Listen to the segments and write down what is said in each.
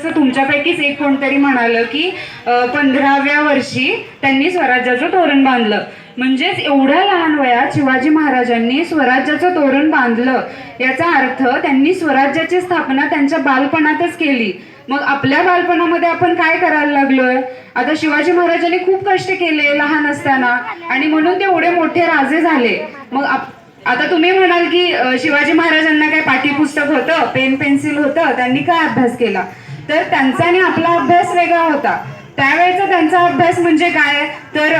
जसं तुमच्यापैकीच एक कोणतरी म्हणालं की पंधराव्या वर्षी त्यांनी स्वराज्याचं तोरण बांधलं. म्हणजेच एवढ्या लहान वयात शिवाजी महाराजांनी स्वराज्याचं तोरण बांधलं. याचा अर्थ त्यांनी स्वराज्याची स्थापना त्यांच्या बालपणातच केली. मग आपल्या बालपणामध्ये आपण काय करायला लागलोय? आता शिवाजी महाराजांनी खूप कष्ट केले लहान असताना आणि म्हणून ते एवढे मोठे राजे झाले. मग आता तुम्ही म्हणाल की शिवाजी महाराजांना काय पाठ्यपुस्तक होतं पेन पेन्सिल होतं त्यांनी काय अभ्यास केला? तर त्यांचा आणि आपला अभ्यास वेगळा होता. त्यावेळेचा त्यांचा अभ्यास म्हणजे काय? तर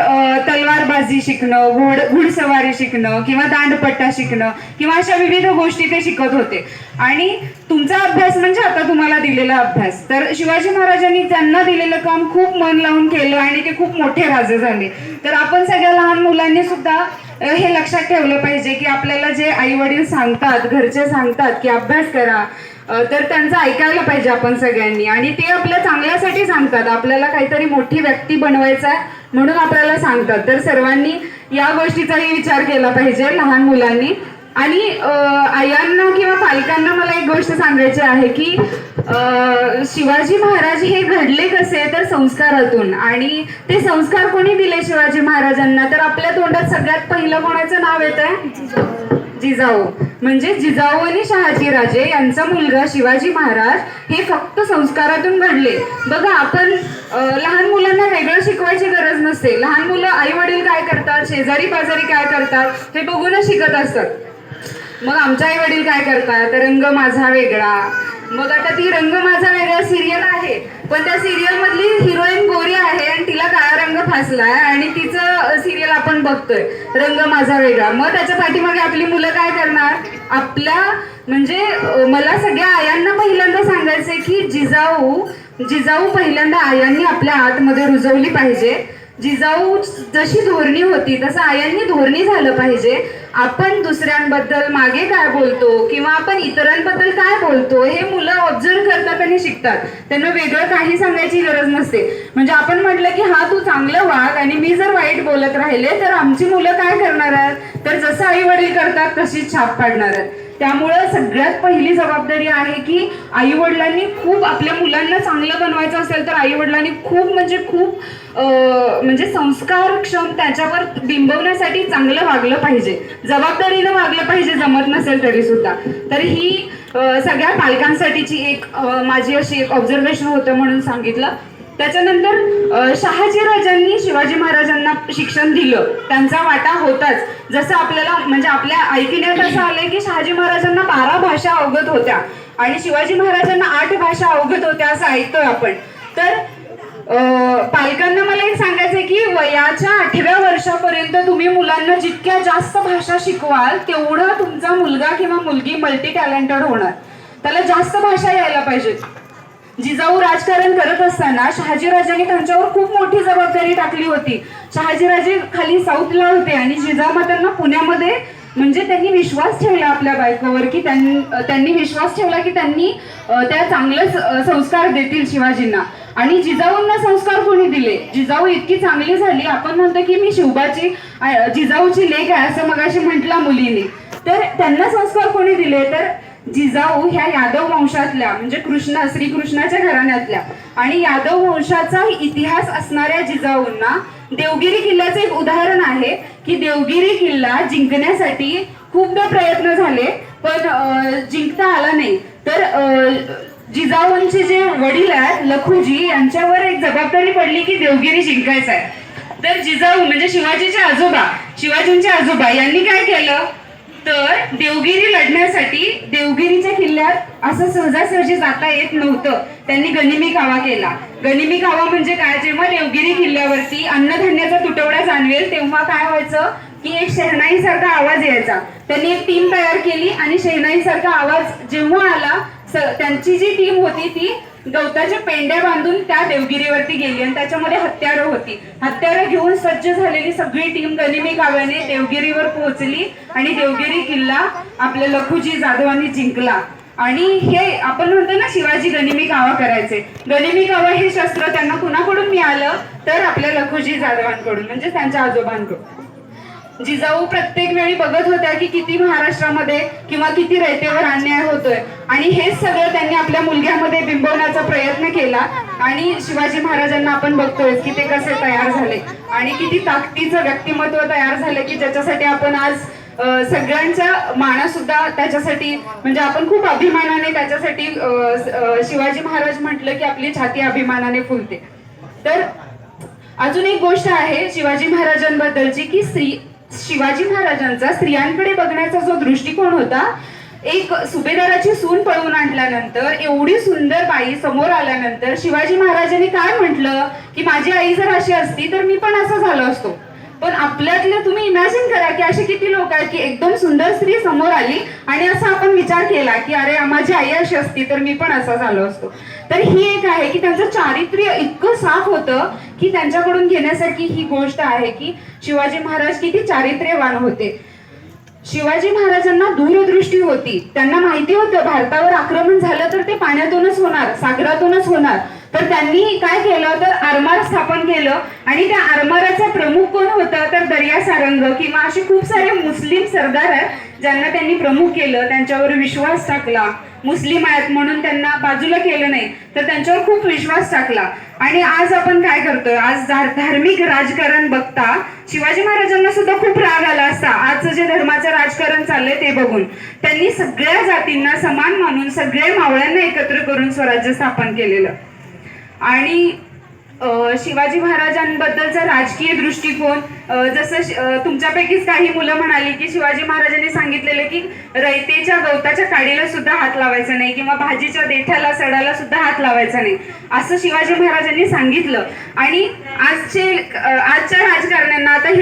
तलवारबाजी शिकणं घोड घुडसवारी शिकणं किंवा दांडपट्टा शिकणं किंवा अशा विविध गोष्टी ते शिकत होते. आणि तुमचा अभ्यास म्हणजे आता तुम्हाला दिलेला अभ्यास. तर शिवाजी महाराजांनी त्यांना दिलेलं काम खूप मन लावून केलं आणि ते खूप मोठे राजे झाले. तर आपण सगळ्या लहान मुलांनी सुद्धा हे लक्षात ठेवलं पाहिजे की आपल्याला जे आई वडील सांगतात घरचे सांगतात की अभ्यास करा तर त्यांचं ऐकायला पाहिजे आपण सगळ्यांनी. आणि ते आपल्या चांगल्यासाठी सांगतात. आपल्याला काहीतरी मोठी व्यक्ती बनवायचं आहे म्हणून आपल्याला सांगतात. तर सर्वांनी या गोष्टीचाही विचार केला पाहिजे लहान मुलांनी. आणि आयांना किंवा पालकांना मला एक गोष्ट सांगायची आहे की शिवाजी महाराज हे घडले कसे तर संस्कारातून. आणि ते संस्कार कोणी दिले शिवाजी महाराजांना? तर आपल्या तोंडात सगळ्यात पहिलं कोणाचं नाव येत आहे जिजाऊ. म्हणजे जिजाऊ आणि शहाजी राजे यांचा मुलगा शिवाजी महाराज हे फक्त संस्कारातून घडले. बघा आपण लहान मुलांना वेगळं शिकवायची गरज नसते. लहान मुलं आई वडील काय करतात? शेजारी पाजारी काय करतात? हे बघूनच शिकत असतात. मग आमच्या आई वडील काय करतात? रंग माझा वेगळा. मग आता ती रंग माझा वेगळा सिरियल आहे. पण त्या सिरियल मधली हिरोईन गोरी आहे आणि तिला काळा रंग फासलाय आणि तिचं सिरियल आपण बघतोय. रंग माझा वेगळा. मग त्याच्या पाठीमागे आपली मुलं काय करणार? आपल्या म्हणजे मला सगळ्या आयांना पहिल्यांदा सांगायचंय की जिजाऊ जिजाऊ पहिल्यांदा आयांनी आपल्या आतमध्ये रुजवली पाहिजे. जिजाऊ जशी धोरणी होती तसं आयांनी धोरणी झालं पाहिजे. आपण दुसऱ्यांबद्दल मागे काय बोलतो किंवा आपण इतरांबद्दल काय बोलतो हे मुलं ऑब्झर्व करतात आणि शिकतात. त्यांना वेगळं काही सांगायची गरज नसते. म्हणजे आपण म्हटलं की हा तू चांगलं वाग आणि मी जर वाईट बोलत राहिले तर आमची मुलं काय करणार आहेत? तर जसं आई वडील करतात तशीच छाप पाडणार आहेत. त्यामुळं सगळ्यात पहिली जबाबदारी आहे की आई वडिलांनी खूप आपल्या मुलांना चांगलं बनवायचं असेल तर आई वडिलांनी खूप म्हणजे खूप म्हणजे संस्कारक्षम त्याच्यावर बिंबवण्यासाठी चांगलं वागलं पाहिजे. जबाबदारीनं वागलं पाहिजे जमत नसेल तरी सुद्धा तर ही सगळ्या पालकांसाठीची एक माझी अशी एक ऑब्झर्वेशन होतं म्हणून सांगितलं. त्याच्यानंतर शहाजी राजांनी शिवाजी महाराजांना शिक्षण दिलं. त्यांचा वाटा होताच. जसं आपल्याला म्हणजे आपल्या ऐकण्यात असं आलंय की शहाजी महाराजांना बारा भाषा अवगत होत्या आणि शिवाजी महाराजांना आठ भाषा अवगत होत्या असं ऐकतोय आपण. तर पालकांना मला एक सांगायचंय की वयाच्या आठव्या वर्षापर्यंत तुम्ही मुलांना जितक्या जास्त भाषा शिकवाल तेवढा तुमचा मुलगा किंवा मुलगी मल्टी टॅलेंटेड होणार. त्याला जास्त भाषा यायला पाहिजेत जिजाऊ राजकारण करत असताना शहाजीराजांनी त्यांच्यावर खूप मोठी जबाबदारी टाकली होती. शहाजीराजे खाली साऊथला होते आणि जिजामातांना पुण्यामध्ये म्हणजे त्यांनी विश्वास ठेवला आपल्या बायकोवर की त्यांनी त्यांनी विश्वास ठेवला की त्यांनी त्या चांगलं संस्कार देतील शिवाजींना. आणि जिजाऊंना संस्कार कोणी दिले? जिजाऊ इतकी चांगली झाली आपण म्हणतो की मी शिवबाची जिजाऊची लेख आहे असं मगाशी म्हटला मुलीने. तर त्यांना संस्कार कोणी दिले? तर जिजाऊ ह्या यादव वंशातल्या म्हणजे कृष्ण श्रीकृष्णाच्या घराण्यातल्या. आणि यादव वंशाचा इतिहास असणाऱ्या जिजाऊंना देवगिरी किल्ल्याचं एक उदाहरण आहे की देवगिरी किल्ला जिंकण्यासाठी खूपदा प्रयत्न झाले पण जिंकता आला नाही. तर जिजाऊंचे जे वडील आहेत लखुजी यांच्यावर एक जबाबदारी पडली की देवगिरी जिंकायचा आहे तर जिजाऊ म्हणजे शिवाजीचे आजोबा शिवाजींचे आजोबा यांनी काय केलं? तर देवगिरी लढण्यासाठी देवगिरीच्या किल्ल्यात असं सहजासहजी जाता येत नव्हतं. त्यांनी गनिमी कावा केला. गनिमी कावा म्हणजे काय? जेव्हा देवगिरी किल्ल्यावरती अन्नधान्याचा तुटवडा जाणवेल तेव्हा काय व्हायचं? की एक शहनाई सारखा आवाज यायचा. त्यांनी एक टीम तयार केली आणि शहनाई सारखा आवाज जेव्हा आला त्यांची जी टीम होती ती गवताच्या पेंड्या बांधून त्या देवगिरीवरती गेली आणि त्याच्यामध्ये हत्यारं होती. हत्यारं घेऊन सज्ज झालेली सगळी टीम गनिमी काव्याने देवगिरीवर पोहोचली आणि देवगिरी किल्ला आपल्या लखुजी जाधवांनी जिंकला. आणि हे आपण म्हणतो ना शिवाजी गनिमी कावा करायचे. गनिमी कावा हे शस्त्र त्यांना कुणाकडून मिळालं? तर आपल्या लखुजी जाधवांकडून म्हणजे त्यांच्या आजोबांकडून. जिजाऊ प्रत्येक वेळी बघत होत्या की किती महाराष्ट्रामध्ये किंवा किती रयतेवर अन्याय होतोय. आणि हेच सगळं त्यांनी आपल्या मुलग्यामध्ये बिंबवण्याचा प्रयत्न केला. आणि शिवाजी महाराजांना आपण बघतोय की ते कसे तयार झाले. आणि किती ताकदीचं व्यक्तिमत्व तयार झालं की ज्याच्यासाठी आपण आज सगळ्यांच्या माना सुद्धा त्याच्यासाठी म्हणजे आपण खूप अभिमानाने त्याच्यासाठी शिवाजी महाराज म्हटलं की आपली छाती अभिमानाने फुलते. तर अजून एक गोष्ट आहे शिवाजी महाराजांबद्दलची की स्त्री शिवाजी महाराजांचा स्त्रियांकडे बघण्याचा जो दृष्टिकोन होता एक सुभेदाराची सून पळवून आणल्यानंतर एवढी सुंदर बाई समोर आल्यानंतर शिवाजी महाराजांनी काय म्हटलं की माझी आई जर अशी असती तर मी पण असं झालो असतो. पण आपल्यातलं तुम्ही इमॅजिन करा की असे किती लोक आहेत की एकदम सुंदर स्त्री समोर आली आणि असा आपण विचार केला की अरे माझी आई अशी असती तर मी पण असा झालो असतो. तर ही एक आहे की त्यांचं चारित्र्य इतकं होतं की त्यांच्याकडून घेण्यासारखी ही गोष्ट आहे की शिवाजी महाराज किती चारित्र्यवान होते. शिवाजी महाराजांना दूरदृष्टी होती. त्यांना माहिती होतं भारतावर आक्रमण झालं तर ते पाण्यातूनच होणार सागरातूनच होणार. तर त्यांनी काय केलं तर आरमार स्थापन केलं. आणि त्या आरमाराचा प्रमुख कोण होता? तर दर्या सारंग किंवा असे खूप सारे मुस्लिम सरदार आहेत ज्यांना त्यांनी प्रमुख केलं त्यांच्यावर विश्वास टाकला. मुस्लिम आहेत म्हणून त्यांना बाजूला केलं नाही तर त्यांच्यावर खूप विश्वास टाकला. आणि आज आपण काय करतोय? आज धार्मिक राजकारण बघता शिवाजी महाराजांना सुद्धा खूप राग आला असता. आजचं जे धर्माचं राजकारण चाललंय ते बघून त्यांनी सगळ्या जातींना समान मानून सगळ्या मावळ्यांना एकत्र करून स्वराज्य स्थापन केलेलं. आणि शिवाजी महाराजांबद्दलचा राजकीय दृष्टिकोन जसं तुमच्यापैकीच काही मुलं म्हणाली की शिवाजी महाराजांनी सांगितलेलं की रयतेच्या गवताच्या काडीला सुद्धा हात लावायचा नाही किंवा भाजीच्या देठाला सडाला सुद्धा हात लावायचा नाही. असं शिवाजी महाराजांनी सांगितलं. आणि आजचे आजच्या राजकारण्यांना आता हे